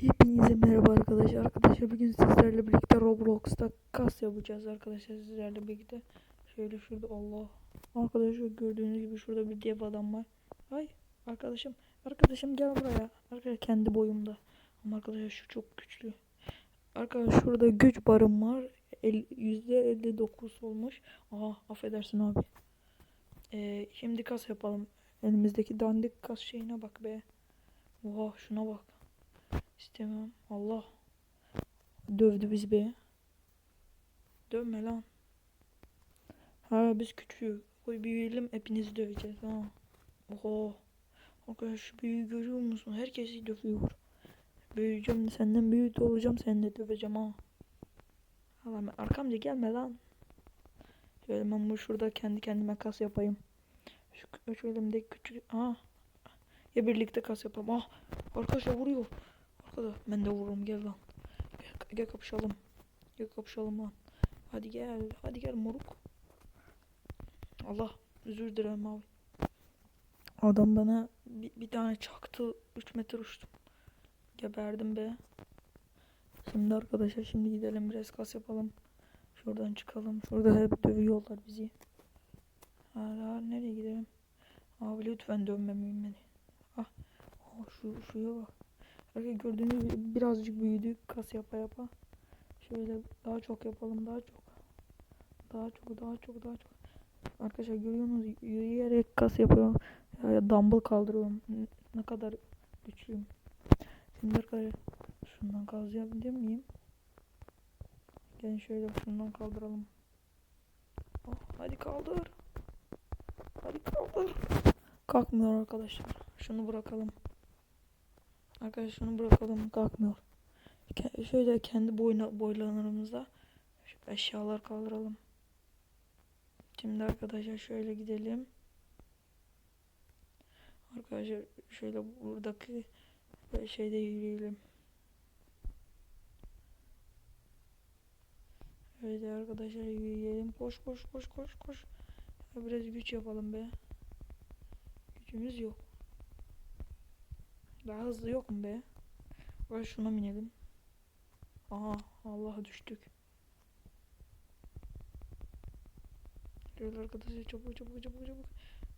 Hepinize merhaba arkadaşlar. Arkadaşlar bugün sizlerle birlikte Roblox'ta kas yapacağız arkadaşlar sizlerle birlikte. Şöyle şurada Allah. Arkadaşlar gördüğünüz gibi şurada bir dev adam var. Ay arkadaşım. Arkadaşım gel buraya. Arkadaşlar kendi boyumda. Ama arkadaşlar şu çok güçlü. Arkadaşlar şurada güç barım var. El- %59 olmuş. Aha affedersin abi. Ee, şimdi kas yapalım. Elimizdeki dandik kas şeyine bak be. Oha şuna bak. İstemem. Allah. Dövdü biz be. Dövme lan. Ha biz küçüğü. Koy büyüyelim hepinizi döveceğiz ha. Oha. Arkadaş büyüğü görüyor musun? Herkesi dövüyor. Büyüyeceğim de senden büyük de olacağım seni de döveceğim ha. Allah'ım arkamda gelme lan. Şöyle ben bu şurada kendi kendime kas yapayım. Şu, şu elimdeki küçük... Ha. Ya birlikte kas yapalım. Ah. Arkadaşlar vuruyor. Arkada ben de vururum gel lan. Gel, gel kapışalım. Gel kapışalım lan. Hadi gel. Hadi gel moruk. Allah özür dilerim abi. Adam bana bir, bir tane çaktı. 3 metre uçtum. Geberdim be. Şimdi arkadaşlar şimdi gidelim biraz kas yapalım. Şuradan çıkalım. Şurada hep dövüyorlar bizi. Hala nereye gidelim? Abi lütfen dönmemeyin beni. Ah. Oh, şu şuraya bak. Arkadaşlar gördüğünüz gibi birazcık büyüdük kas yapa yapa. Şöyle daha çok yapalım daha çok. Daha çok daha çok daha çok. Arkadaşlar görüyorsunuz yürüyerek kas yapıyorum. Ya, dumbbell kaldırıyorum. Ne kadar güçlüyüm. Şimdi arkadaşlar şundan kaldırabilir miyim? Gelin şöyle şundan kaldıralım. Oh, hadi kaldır. Hadi kaldır. Kalkmıyor arkadaşlar. Şunu bırakalım. Arkadaşlar şunu bırakalım kalkmıyor. Şöyle kendi boyna boylarımızda şu eşyalar kaldıralım. Şimdi arkadaşlar şöyle gidelim. Arkadaşlar şöyle buradaki şeyde yürüyelim. Öyle arkadaşlar yürüyelim. Koş koş koş koş koş. Biraz güç yapalım be. Gücümüz yok. Daha hızlı yok mu be? Ver şuna binelim. Aha Allah düştük. Gel arkadaşlar çabuk çabuk çabuk çabuk.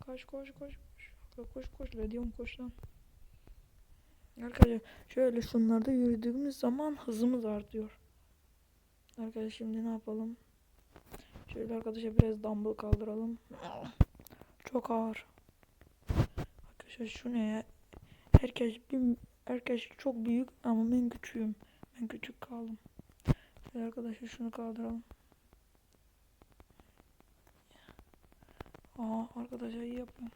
Koş koş koş koş. Koş koş diyorum koş lan. Arkadaşlar şöyle şunlarda yürüdüğümüz zaman hızımız artıyor. Arkadaşlar şimdi ne yapalım? Şöyle arkadaşlar biraz dumbbell kaldıralım. Çok ağır. Arkadaşlar şu ne ya? Herkes bir, herkes çok büyük ama ben küçüğüm. Ben küçük kaldım. Şöyle arkadaşlar şunu kaldıralım. Aa arkadaşlar iyi yapın.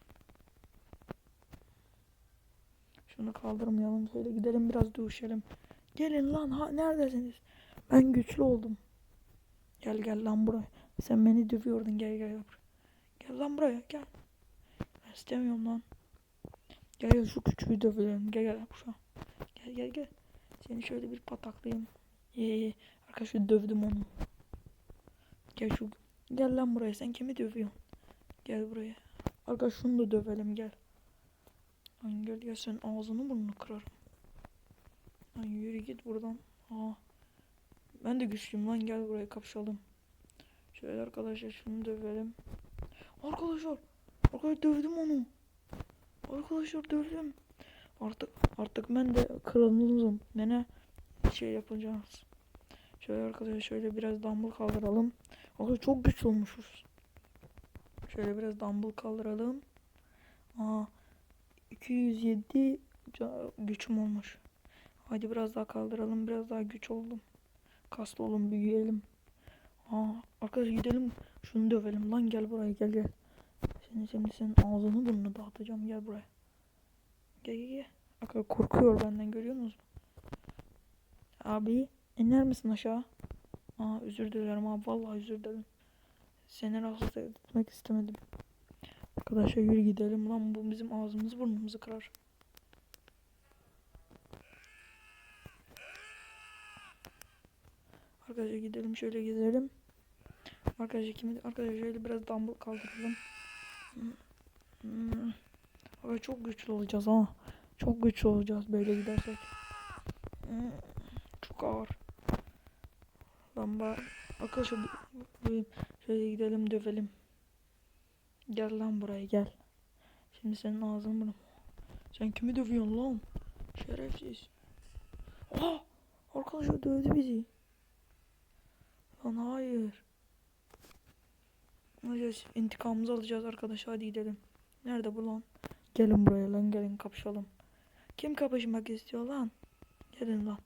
Şunu kaldırmayalım. Şöyle gidelim biraz dövüşelim. Gelin lan ha neredesiniz? Ben güçlü oldum. Gel gel lan buraya. Sen beni dövüyordun gel gel gel. Gel lan buraya gel. Ben istemiyorum lan. Gel gel şu küçüğü dövelim. Gel gel şu. Gel gel gel. Seni şöyle bir pataklayayım. Ee, arkadaşlar dövdüm onu. Gel şu. Gel lan buraya. Sen kimi dövüyorsun? Gel buraya. Arkadaş şunu da dövelim gel. Lan gel gel sen ağzını burnunu kırarım. Lan yürü git buradan. Aa. Ben de güçlüyüm lan gel buraya kapışalım. Şöyle arkadaşlar şunu dövelim. Arkadaşlar. Arkadaşlar dövdüm onu. Arkadaşlar dövdüm. Artık artık ben de kralınızım. Nene şey yapacağız. Şöyle arkadaşlar şöyle biraz dumbbell kaldıralım. Arkadaşlar çok güçlü olmuşuz. Şöyle biraz dumbbell kaldıralım. Aa 207 ca- gücüm olmuş. Hadi biraz daha kaldıralım. Biraz daha güç oldum. Kaslı olun büyüyelim. Aa arkadaşlar gidelim. Şunu dövelim lan gel buraya gel gel. Seni şimdi senin ağzını burnunu dağıtacağım gel buraya. Gel gel gel. Arkadaşlar korkuyor benden görüyor musunuz? Abi iner misin aşağı? Aa özür dilerim abi vallahi özür dilerim. Seni rahatsız etmek istemedim. Arkadaşlar yürü gidelim lan bu bizim ağzımızı burnumuzu kırar. Arkadaşlar gidelim şöyle gidelim. Arkadaşlar kimi arkadaşlar şöyle biraz dumbbell kaldıralım. Hmm. Arkadaşlar çok güçlü olacağız ha. Çok güçlü olacağız böyle gidersek. Hmm, Çok ağır. Lan bak. Arkadaşlar şöyle gidelim dövelim. Gel lan buraya gel. Şimdi senin ağzını bunu. Sen kimi dövüyorsun lan? Şerefsiz. Aa! Arkadaşlar dövdü bizi. Lan hayır. Alacağız. İntikamımızı alacağız arkadaşlar. Hadi gidelim. Nerede bu lan? Gelin buraya lan gelin kapışalım. Kim kapışmak istiyor lan? Gelin lan.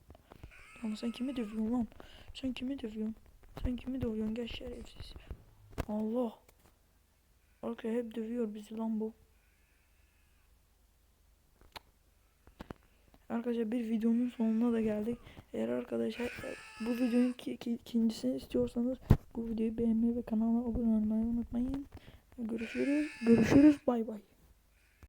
Lan sen kimi dövüyorsun lan? Sen kimi dövüyorsun? Sen kimi dövüyorsun? Gel şerefsiz. Allah. Arkaya hep dövüyor bizi lan bu. Arkadaşlar bir videonun sonuna da geldik. Eğer arkadaşlar bu videonun ki, ki- ikincisini istiyorsanız bu videoyu beğenmeyi ve kanala abone olmayı unutmayın. Görüşürüz. Görüşürüz. Bay bay.